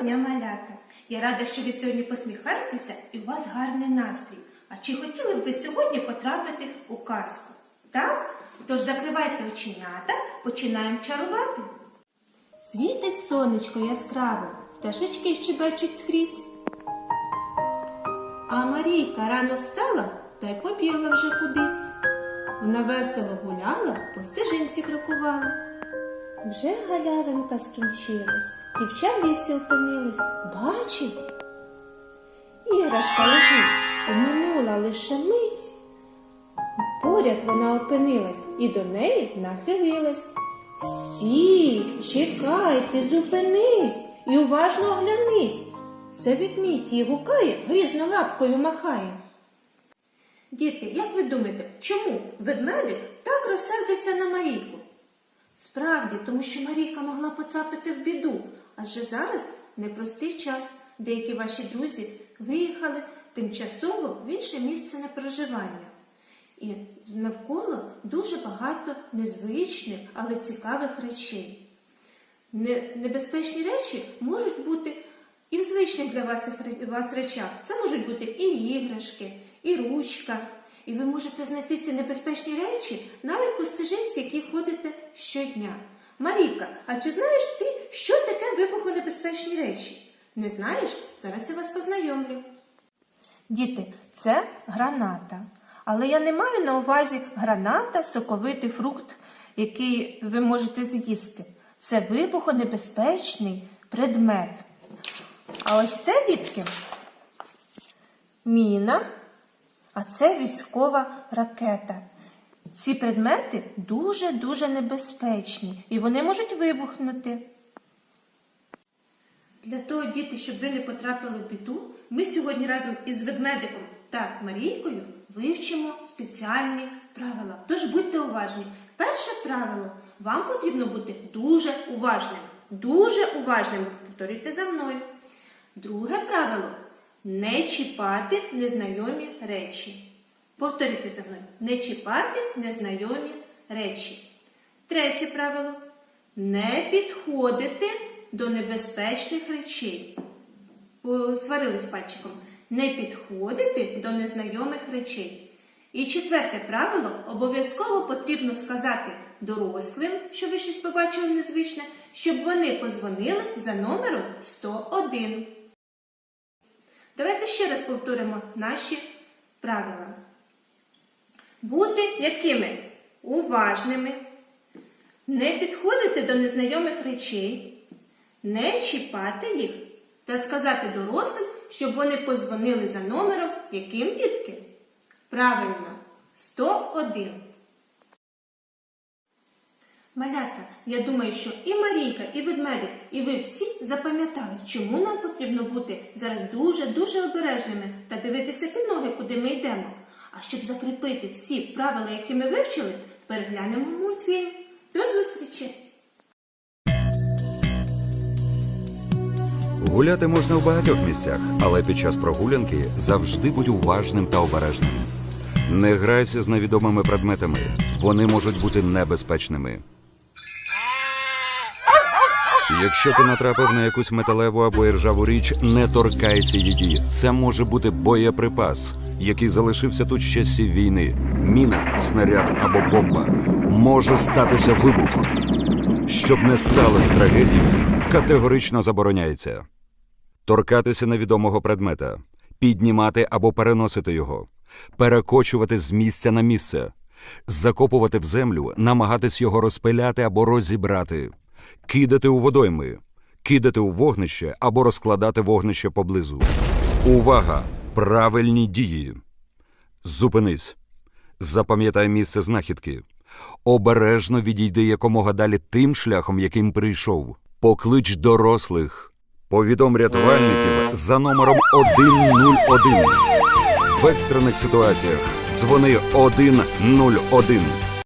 дня, малята! Я рада, що ви сьогодні посміхаєтеся і у вас гарний настрій. А чи хотіли б ви сьогодні потрапити у казку? Так? Тож закривайте оченята, починаємо чарувати. Світить сонечко яскраво, пташечки щебечуть скрізь. А Марійка рано встала та й побігла вже кудись. Вона весело гуляла, по стежинці крокувала. Вже галявинка скінчилась, дівча в лісі опинилась, бачить. Іграшка лежить, оминула лише мить. Поряд вона опинилась і до неї нахилилась. Стій, чекай, ти зупинись і уважно оглянись. Це ведмідь її гукає, грізно лапкою махає. Діти, як ви думаєте, чому ведмедик так розсердився на Марійку? Справді, тому що Марійка могла потрапити в біду, адже зараз непростий час. Деякі ваші друзі виїхали тимчасово в інше місце на проживання. І навколо дуже багато незвичних, але цікавих речей. Небезпечні речі можуть бути і в звичних для вас, речах. Це можуть бути і іграшки, і ручка. І ви можете знайти ці небезпечні речі навіть по стежинці, які ходите щодня. Маріка, а чи знаєш ти, що таке вибухонебезпечні речі? Не знаєш? Зараз я вас познайомлю. Діти, це граната. Але я не маю на увазі граната, соковитий фрукт, який ви можете з'їсти. Це вибухонебезпечний предмет. А ось це, дітки, міна, а це військова ракета. Ці предмети дуже-дуже небезпечні і вони можуть вибухнути. Для того, діти, щоб ви не потрапили в біду, ми сьогодні разом із ведмедиком та Марійкою вивчимо спеціальні правила. Тож будьте уважні. Перше правило вам потрібно бути дуже уважним. Дуже уважним. Повторюйте за мною. Друге правило не чіпати незнайомі речі. Повторюйте за мною. Не чіпати незнайомі речі. Третє правило не підходити до небезпечних речей. Посварились пальчиком. Не підходити до незнайомих речей. І четверте правило обов'язково потрібно сказати дорослим, що ви щось побачили незвичне, щоб вони позвонили за номером 101. Давайте ще раз повторимо наші правила. Бути якими? Уважними, не підходити до незнайомих речей, не чіпати їх та сказати дорослим, щоб вони позвонили за номером, яким дітки? Правильно, 101. Малята, я думаю, що і Марійка, і ведмедик, і ви всі запам'ятали, чому нам потрібно бути зараз дуже-дуже обережними та дивитися під ноги, куди ми йдемо. А щоб закріпити всі правила, які ми вивчили, переглянемо мультфільм. До зустрічі! Гуляти можна в багатьох місцях, але під час прогулянки завжди будь уважним та обережним. Не грайся з невідомими предметами, вони можуть бути небезпечними. Якщо ти натрапив на якусь металеву або іржаву річ, не торкайся її. Це може бути боєприпас, який залишився тут з часів війни. Міна, снаряд або бомба. Може статися вибух. Щоб не сталося трагедії, категорично забороняється. Торкатися невідомого предмета, піднімати або переносити його, перекочувати з місця на місце, закопувати в землю, намагатись його розпиляти або розібрати, кидати у водойми, кидати у вогнище або розкладати вогнище поблизу. Увага! Правильні дії. Зупинись. Запам'ятай місце знахідки. Обережно відійди якомога далі тим шляхом, яким прийшов. Поклич дорослих. Повідом рятувальників за номером 101. В екстрених ситуаціях дзвони 101.